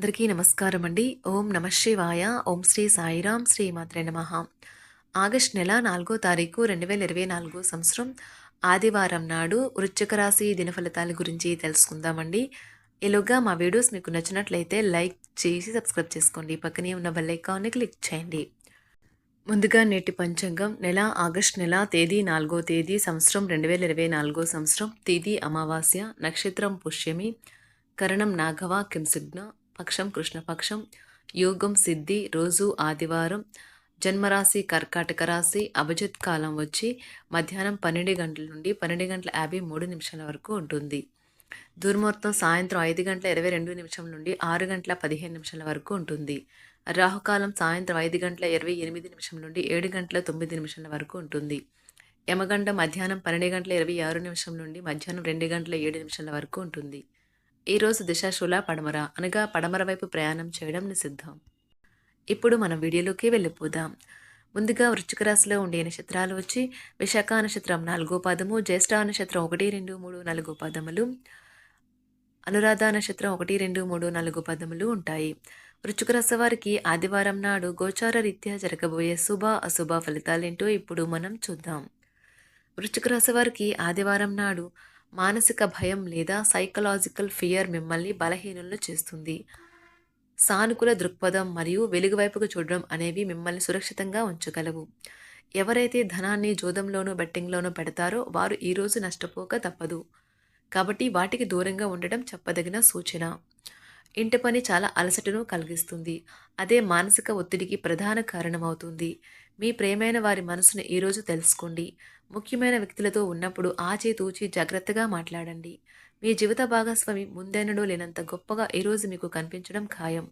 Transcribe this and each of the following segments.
అందరికీ నమస్కారం అండి ఓం నమ శివాయ. ఓం శ్రీ సాయిరాం శ్రీ మాత్రే నమ. ఆగస్ట్ నెల నాలుగో తారీఖు రెండు వేల ఇరవై నాలుగో సంవత్సరం ఆదివారం నాడు వృశ్చిక రాశి దినఫలితాల గురించి తెలుసుకుందామండి. ఈలోగా మా వీడియోస్ మీకు నచ్చినట్లయితే లైక్ చేసి సబ్స్క్రైబ్ చేసుకోండి. పక్కనే ఉన్న బెల్ ఐకాన్ని క్లిక్ చేయండి. ముందుగా నేటి పంచాంగం. నెల ఆగస్ట్ నెల తేదీ నాలుగో తేదీ సంవత్సరం రెండు వేల ఇరవై నాలుగో సంవత్సరం. తేదీ అమావాస్య. నక్షత్రం పుష్యమి. కరణం నాగవ కింసిగ్న పక్షం కృష్ణపక్షం యోగం సిద్ధి రోజు ఆదివారం జన్మరాశి కర్కాటక రాశి అభిజిత్ కాలం వచ్చి మధ్యాహ్నం పన్నెండు గంటల నుండి పన్నెండు గంటల యాభై మూడు నిమిషాల వరకు ఉంటుంది. దుర్ముహూర్తం సాయంత్రం ఐదు గంటల ఇరవై రెండు నిమిషం నుండి ఆరు గంటల పదిహేను నిమిషాల వరకు ఉంటుంది. రాహుకాలం సాయంత్రం ఐదు గంటల ఇరవై ఎనిమిది నిమిషం నుండి ఏడు గంటల తొమ్మిది నిమిషాల వరకు ఉంటుంది. యమగండ మధ్యాహ్నం పన్నెండు గంటల ఇరవై ఆరు నిమిషం నుండి మధ్యాహ్నం రెండు గంటల ఏడు నిమిషాల వరకు ఉంటుంది. ఈరోజు దిశాశూల పడమర అనగా పడమర వైపు ప్రయాణం చేయడం నిషిద్ధం. ఇప్పుడు మనం వీడియోలోకి వెళ్ళిపోదాం. ముందుగా వృశ్చిక రాశిలో ఉండే నక్షత్రాలు వచ్చి విశాఖ నక్షత్రం నాలుగో పాదము జ్యేష్ఠ నక్షత్రం ఒకటి రెండు మూడు నాలుగు పదములు అనురాధ నక్షత్రం ఒకటి రెండు మూడు నాలుగు పదములు ఉంటాయి. వృశ్చిక రాశి వారికి ఆదివారం నాడు గోచార రీత్యా జరగబోయే శుభ అశుభ ఫలితాలేంటో ఇప్పుడు మనం చూద్దాం. వృశ్చిక రాశి వారికి ఆదివారం నాడు మానసిక భయం లేదా సైకలాజికల్ ఫియర్ మిమ్మల్ని బలహీనులను చేస్తుంది. సానుకూల దృక్పథం మరియు వెలుగువైపుకు చూడడం అనేవి మిమ్మల్ని సురక్షితంగా ఉంచగలవు. ఎవరైతే ధనాన్ని జోదంలోనూ బెట్టింగ్లోనూ పెడతారో వారు ఈరోజు నష్టపోక తప్పదు. కాబట్టి వాటికి దూరంగా ఉండడం చెప్పదగిన సూచన. ఇంటి పని చాలా అలసటను కలిగిస్తుంది. అదే మానసిక ఒత్తిడికి ప్రధాన కారణమవుతుంది. మీ ప్రేమైన వారి మనసును ఈరోజు తెలుసుకోండి. ముఖ్యమైన వ్యక్తులతో ఉన్నప్పుడు ఆచితూచి జాగ్రత్తగా మాట్లాడండి. మీ జీవిత భాగస్వామి ముందెన్నడూ లేనంత గొప్పగా ఈరోజు మీకు కనిపించడం ఖాయం.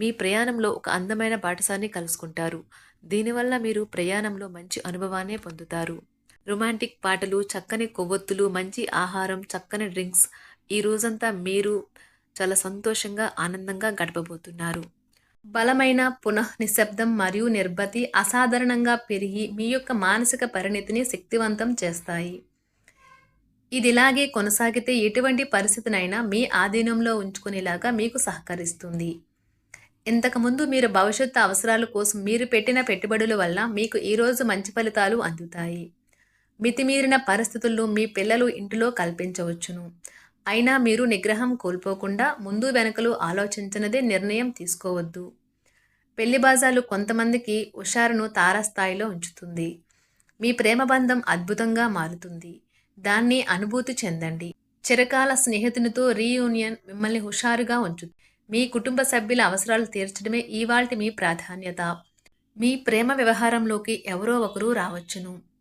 మీ ప్రయాణంలో ఒక అందమైన పాఠశాన్ని కలుసుకుంటారు. దీనివల్ల మీరు ప్రయాణంలో మంచి అనుభవాన్ని పొందుతారు. రొమాంటిక్ పాటలు చక్కని కొవ్వొత్తులు మంచి ఆహారం చక్కని డ్రింక్స్ ఈ రోజంతా మీరు చాలా సంతోషంగా ఆనందంగా గడపబోతున్నారు. బలమైన పునః నిశ్శబ్దం మరియు నిర్భతి అసాధారణంగా పెరిగి మీ యొక్క మానసిక పరిణితిని శక్తివంతం చేస్తాయి. ఇది ఇలాగే కొనసాగితే ఎటువంటి పరిస్థితినైనా మీ ఆధీనంలో ఉంచుకునేలాగా మీకు సహకరిస్తుంది. ఇంతకుముందు మీరు భవిష్యత్తు అవసరాల కోసం మీరు పెట్టిన పెట్టుబడుల వల్ల మీకు ఈరోజు మంచి ఫలితాలు అందుతాయి. మితిమీరిన పరిస్థితుల్లో మీ పిల్లలు ఇంటిలో కల్పించవచ్చును. అయినా మీరు నిగ్రహం కోల్పోకుండా ముందు వెనకలు ఆలోచించినదే నిర్ణయం తీసుకోవద్దు. పెళ్ళి బాజాలు కొంతమందికి హుషారును తారాస్థాయిలో ఉంచుతుంది. మీ ప్రేమ బంధం అద్భుతంగా మారుతుంది. దాన్ని అనుభూతి చెందండి. చిరకాల స్నేహితునితో రీయూనియన్ మిమ్మల్ని హుషారుగా ఉంచుతుంది మీ కుటుంబ సభ్యుల అవసరాలు తీర్చడమే ఇవాల్టి మీ ప్రాధాన్యత. మీ ప్రేమ వ్యవహారంలోకి ఎవరో ఒకరు రావచ్చును.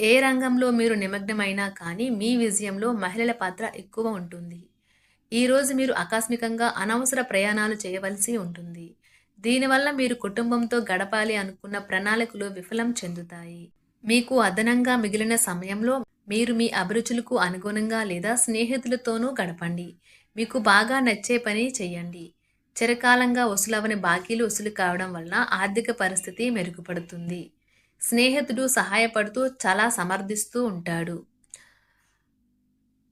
ఏ రంగంలో మీరు నిమగ్నమైనా కానీ మీ విజయంలో మహిళల పాత్ర ఎక్కువ ఉంటుంది. ఈరోజు మీరు ఆకస్మికంగా అనవసర ప్రయాణాలు చేయవలసి ఉంటుంది. దీనివల్ల మీరు కుటుంబంతో గడపాలి అనుకున్న ప్రణాళికలు విఫలం చెందుతాయి. మీకు అదనంగా మిగిలిన సమయంలో మీరు మీ అభిరుచులకు అనుగుణంగా లేదా స్నేహితులతోనూ గడపండి. మీకు బాగా నచ్చే పని చేయండి చిరకాలంగా వసూలవని బాకీలు వసూలు కావడం వలన ఆర్థిక పరిస్థితి మెరుగుపడుతుంది. స్నేహితుడు సహాయపడుతూ చాలా సమర్థిస్తూ ఉంటాడు.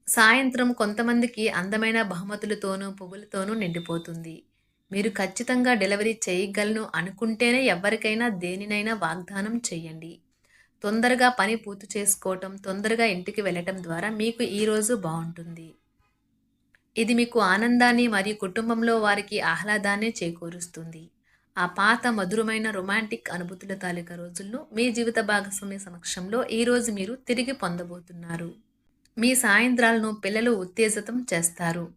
సాయంత్రం కొంతమందికి అందమైన బహుమతులతోనూ పువ్వులతోనూ నిండిపోతుంది. మీరు ఖచ్చితంగా డెలివరీ చేయగలను అనుకుంటేనే ఎవరికైనా దేనినైనా వాగ్దానం చేయండి. తొందరగా పని పూర్తి చేసుకోవటం తొందరగా ఇంటికి వెళ్ళటం ద్వారా మీకు ఈరోజు బాగుంటుంది. ఇది మీకు ఆనందాన్ని మరియు కుటుంబంలో వారికి ఆహ్లాదాన్ని చేకూరుస్తుంది. ఆ పాత మధురమైన రొమాంటిక్ అనుభూతుల తాలూకా రోజులను మీ జీవిత భాగస్వామి సమక్షంలో ఈరోజు మీరు తిరిగి పొందబోతున్నారు. మీ సాయంత్రాలను పిల్లలు ఉత్తేజితం చేస్తారు.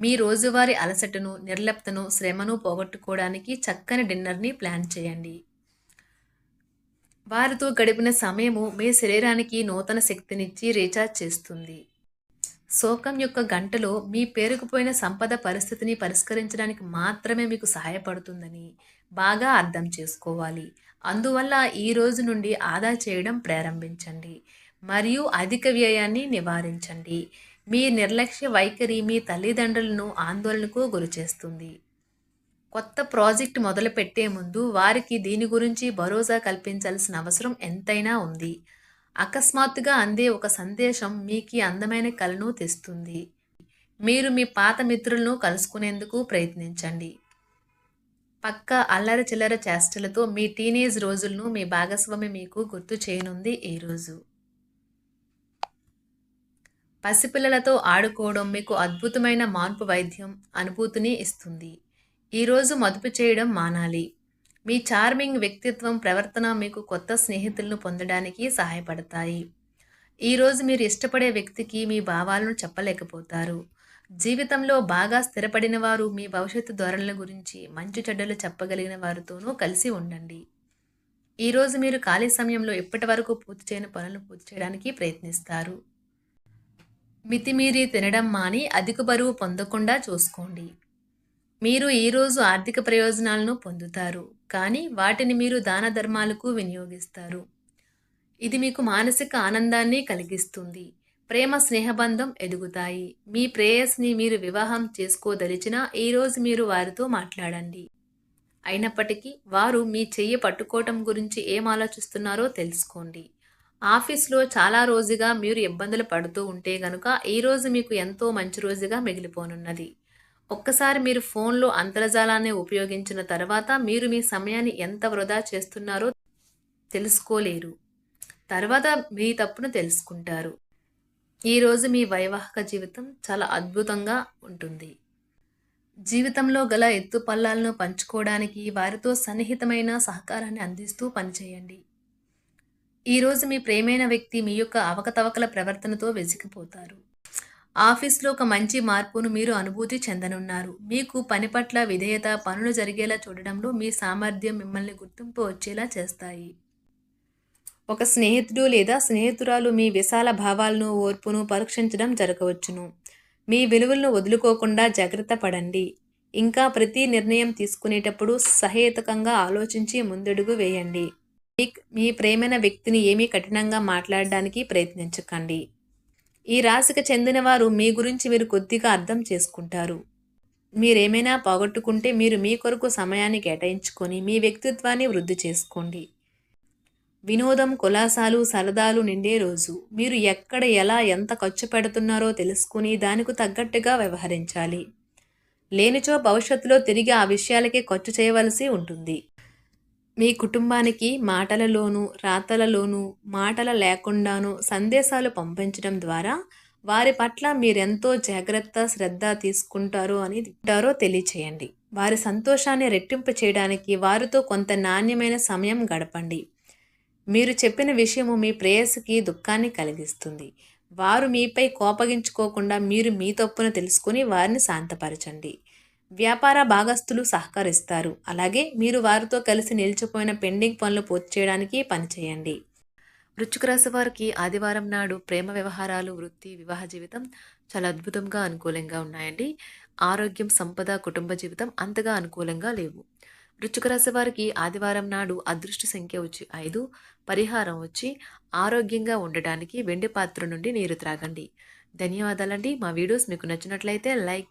మీ రోజువారీ అలసటను నిర్లప్తను శ్రమను పోగొట్టుకోవడానికి చక్కని డిన్నర్ని ప్లాన్ చేయండి. వారితో గడిపిన సమయము మీ శరీరానికి నూతన శక్తినిచ్చి రీఛార్జ్ చేస్తుంది. శోకం యొక్క గంటలో మీ పేరుకుపోయిన సంపద పరిస్థితిని పరిష్కరించడానికి మాత్రమే మీకు సహాయపడుతుందని బాగా అర్థం చేసుకోవాలి. అందువల్ల ఈ రోజు నుండి ఆదా చేయడం ప్రారంభించండి. మరియు అధిక వ్యయాన్ని నివారించండి. మీ నిర్లక్ష్య వైఖరి మీ తల్లిదండ్రులను ఆందోళనకు గురిచేస్తుంది కొత్త ప్రాజెక్ట్ మొదలుపెట్టే ముందు వారికి దీని గురించి భరోసా కల్పించాల్సిన అవసరం ఎంతైనా ఉంది. అకస్మాత్తుగా అందే ఒక సందేశం మీకు అందమైన కలను తెస్తుంది. మీరు మీ పాత మిత్రులను కలుసుకునేందుకు ప్రయత్నించండి. పక్క అల్లరి చిల్లర చేష్టలతో మీ టీనేజ్ రోజులను మీ భాగస్వామి మీకు గుర్తు చేయనుంది ఈరోజు పసిపిల్లలతో ఆడుకోవడం మీకు అద్భుతమైన మార్పు వైద్యం అనుభూతిని ఇస్తుంది. ఈరోజు మదుపు చేయడం మానాలి. మీ చార్మింగ్ వ్యక్తిత్వం ప్రవర్తన మీకు కొత్త స్నేహితులను పొందడానికి సహాయపడతాయి. ఈరోజు మీరు ఇష్టపడే వ్యక్తికి మీ భావాలను చెప్పలేకపోతారు. జీవితంలో బాగా స్థిరపడిన వారు మీ భవిష్యత్తు ధోరణుల గురించి మంచి చెడ్డలు చెప్పగలిగిన వారితోనూ కలిసి ఉండండి. ఈరోజు మీరు ఖాళీ సమయంలో ఇప్పటి వరకు పూర్తి చేయని పనులను పూర్తి చేయడానికి ప్రయత్నిస్తారు. మితిమీరి తినడం మాని అధిక బరువు పొందకుండా చూసుకోండి. మీరు ఈరోజు ఆర్థిక ప్రయోజనాలను పొందుతారు కానీ వాటిని మీరు దాన ధర్మాలకు వినియోగిస్తారు. ఇది మీకు మానసిక ఆనందాన్ని కలిగిస్తుంది. ప్రేమ స్నేహబంధం ఎదుగుతాయి. మీ ప్రేయస్ని మీరు వివాహం చేసుకోదలిచినా ఈరోజు మీరు వారితో మాట్లాడండి. అయినప్పటికీ వారు మీ చెయ్యి పట్టుకోవటం గురించి ఏం ఆలోచిస్తున్నారో తెలుసుకోండి. ఆఫీస్లో చాలా రోజుగా మీరు ఇబ్బందులు పడుతూ ఉంటే గనుక ఈరోజు మీకు ఎంతో మంచి రోజుగా మిగిలిపోనున్నది. ఒక్కసారి మీరు ఫోన్లో అంతర్జాలాన్ని ఉపయోగించిన తర్వాత మీరు మీ సమయాన్ని ఎంత వృధా చేస్తున్నారో తెలుసుకోలేరు. తర్వాత మీ తప్పును తెలుసుకుంటారు. ఈరోజు మీ వైవాహిక జీవితం చాలా అద్భుతంగా ఉంటుంది. జీవితంలో గల ఎత్తు పల్లాలను పంచుకోవడానికి వారితో సన్నిహితమైన సహకారాన్ని అందిస్తూ పనిచేయండి. ఈరోజు మీ ప్రేమైన వ్యక్తి మీ యొక్క అవకతవకల ప్రవర్తనతో వెసికిపోతారు. ఆఫీస్లో ఒక మంచి మార్పును మీరు అనుభూతి చెందనున్నారు. మీకు పని పట్ల విధేయత పనులు జరిగేలా చూడడంలో మీ సామర్థ్యం మిమ్మల్ని గుర్తింపు వచ్చేలా చేస్తాయి. ఒక స్నేహితుడు లేదా స్నేహితురాలు మీ విశాల భావాలను ఓర్పును పరీక్షించడం జరగవచ్చును. మీ విలువలను వదులుకోకుండా జాగ్రత్త పడండి. ఇంకా ప్రతి నిర్ణయం తీసుకునేటప్పుడు సహేతుకంగా ఆలోచించి ముందడుగు వేయండి. మీ ప్రేమైన వ్యక్తిని ఏమీ కఠినంగా మాట్లాడడానికి ప్రయత్నించకండి. ఈ రాశికి చెందినవారు మీ గురించి మీరు కొద్దిగా అర్థం చేసుకుంటారు. మీరేమైనా పోగొట్టుకుంటే మీరు మీ కొరకు సమయాన్ని కేటాయించుకొని మీ వ్యక్తిత్వాన్ని వృద్ధి చేసుకోండి. వినోదం కులాసాలు సరదాలు నిండే రోజు. మీరు ఎక్కడ ఎలా ఎంత ఖర్చు పెడుతున్నారో తెలుసుకుని దానికి తగ్గట్టుగా వ్యవహరించాలి. లేనిచో భవిష్యత్తులో తిరిగి ఆ విషయాలకే ఖర్చు చేయవలసి ఉంటుంది. మీ కుటుంబానికి మాటలలోనూ రాతలలోనూ మాటల లేకుండానూ సందేశాలు పంపించడం ద్వారా వారి పట్ల మీరెంతో జాగ్రత్త శ్రద్ధ తీసుకుంటారో అని ఉంటారో తెలియచేయండి. వారి సంతోషాన్ని రెట్టింపు చేయడానికి వారితో కొంత నాణ్యమైన సమయం గడపండి. మీరు చెప్పిన విషయము మీ ప్రేయస్కి దుఃఖాన్ని కలిగిస్తుంది. వారు మీపై కోపగించుకోకుండా మీరు మీ తప్పును తెలుసుకుని వారిని శాంతపరచండి. వ్యాపార భాగస్తులు సహకరిస్తారు. అలాగే మీరు వారితో కలిసి నిలిచిపోయిన పెండింగ్ పనులు పూర్తి చేయడానికి పనిచేయండి వృశ్చిక రాశి వారికి ఆదివారం నాడు ప్రేమ వ్యవహారాలు వృత్తి వివాహ జీవితం చాలా అద్భుతంగా అనుకూలంగా ఉన్నాయండి. ఆరోగ్యం సంపద కుటుంబ జీవితం అంతగా అనుకూలంగా లేవు. వృశ్చిక రాశి వారికి ఆదివారం నాడు అదృష్ట సంఖ్య వచ్చి ఐదు పరిహారం వచ్చి ఆరోగ్యంగా ఉండటానికి వెండి పాత్ర నుండి నీరు త్రాగండి. ధన్యవాదాలండి. మా వీడియోస్ మీకు నచ్చినట్లయితే లైక్